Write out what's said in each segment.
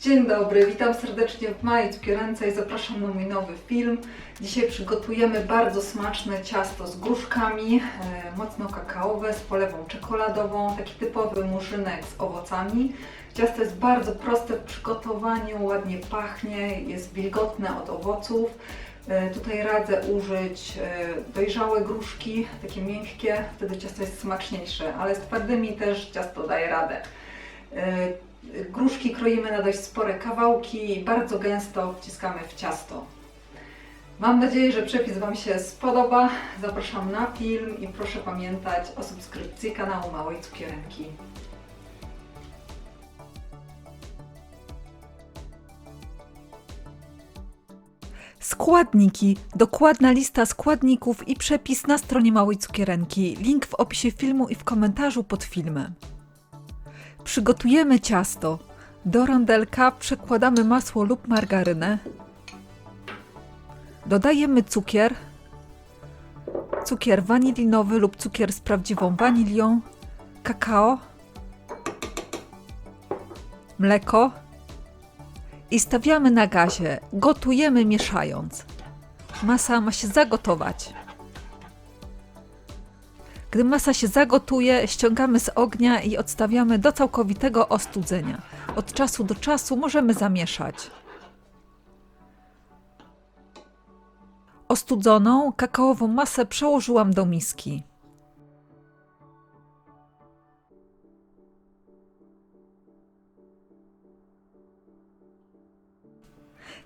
Dzień dobry, witam serdecznie w Małej Cukierence i zapraszam na mój nowy film. Dzisiaj przygotujemy bardzo smaczne ciasto z gruszkami, e, mocno kakaowe, z polewą czekoladową, taki typowy murzynek z owocami. Ciasto jest bardzo proste w przygotowaniu, ładnie pachnie, jest wilgotne od owoców. E, Tutaj radzę użyć e, dojrzałe gruszki, takie miękkie, wtedy ciasto jest smaczniejsze, ale z twardymi też ciasto daje radę. Gruszki kroimy na dość spore kawałki i bardzo gęsto wciskamy w ciasto. Mam nadzieję, że przepis Wam się spodoba. Zapraszam na film i proszę pamiętać o subskrypcji kanału Małej Cukierenki. Składniki. Dokładna lista składników i przepis na stronie Małej Cukierenki. Link w opisie filmu i w komentarzu pod filmem. Przygotujemy ciasto. Do rondelka przekładamy masło lub margarynę. Dodajemy cukier, cukier wanilinowy lub cukier z prawdziwą wanilią, kakao, mleko i stawiamy na gazie. Gotujemy mieszając. Masa ma się zagotować. Gdy masa się zagotuje, ściągamy z ognia i odstawiamy do całkowitego ostudzenia. Od czasu do czasu możemy zamieszać. Ostudzoną kakaową masę przełożyłam do miski.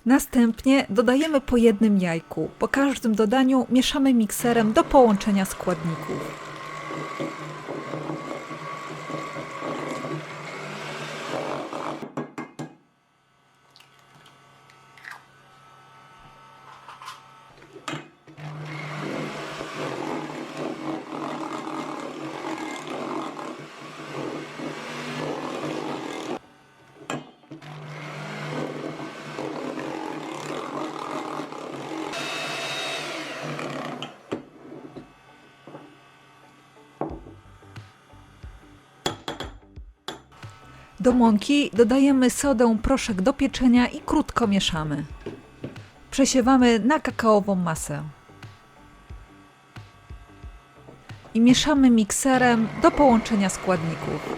Następnie dodajemy po jednym jajku. Po każdym dodaniu mieszamy mikserem do połączenia składników. Do mąki dodajemy sodę, proszek do pieczenia i krótko mieszamy. Przesiewamy na kakaową masę. I mieszamy mikserem do połączenia składników.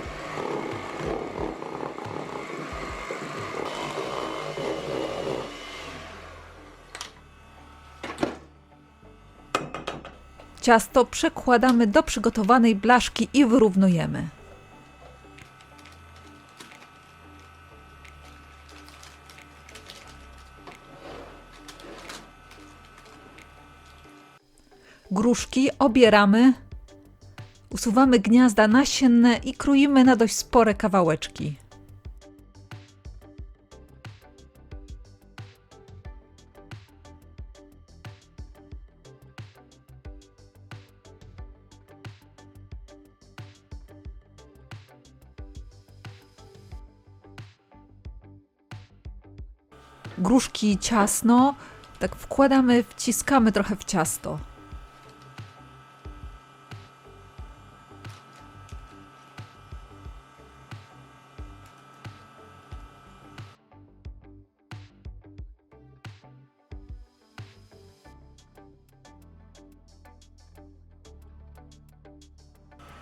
Ciasto przekładamy do przygotowanej blaszki i wyrównujemy. Gruszki obieramy, usuwamy gniazda nasienne i kroimy na dość spore kawałeczki. Gruszki ciasno, tak wkładamy, wciskamy trochę w ciasto.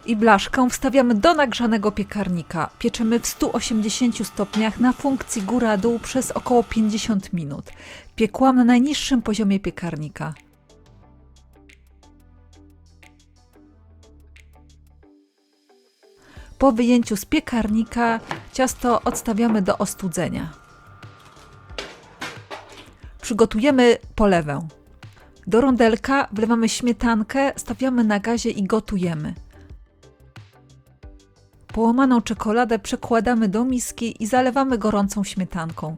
I blaszkę wstawiamy do nagrzanego piekarnika. Pieczemy w 180 stopniach na funkcji góra-dół przez około 50 minut. Piekłam na najniższym poziomie piekarnika. Po wyjęciu z piekarnika ciasto odstawiamy do ostudzenia. Przygotujemy polewę. Do rondelka wlewamy śmietankę, stawiamy na gazie i gotujemy. Połamaną czekoladę przekładamy do miski i zalewamy gorącą śmietanką.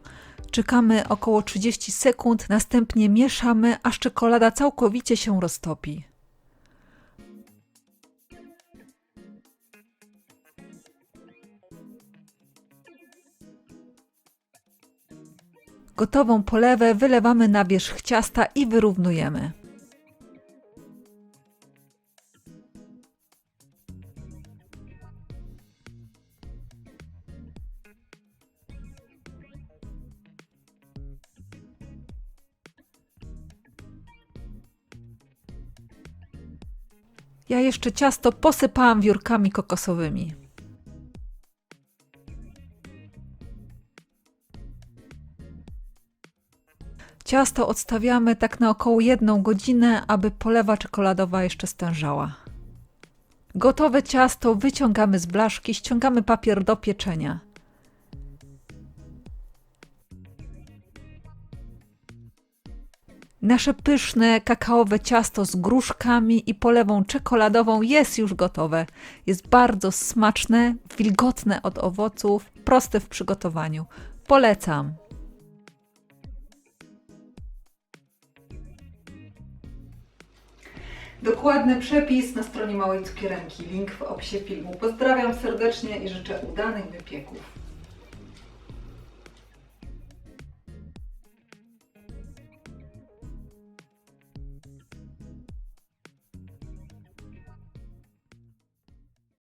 Czekamy około 30 sekund, następnie mieszamy, aż czekolada całkowicie się roztopi. Gotową polewę wylewamy na wierzch ciasta i wyrównujemy. Ja jeszcze ciasto posypałam wiórkami kokosowymi. Ciasto odstawiamy tak na około jedną godzinę, aby polewa czekoladowa jeszcze stężała. Gotowe ciasto wyciągamy z blaszki, ściągamy papier do pieczenia. Nasze pyszne kakaowe ciasto z gruszkami i polewą czekoladową jest już gotowe. Jest bardzo smaczne, wilgotne od owoców, proste w przygotowaniu. Polecam. Dokładny przepis na stronie Małej Cukierenki. Link w opisie filmu. Pozdrawiam serdecznie i życzę udanych wypieków.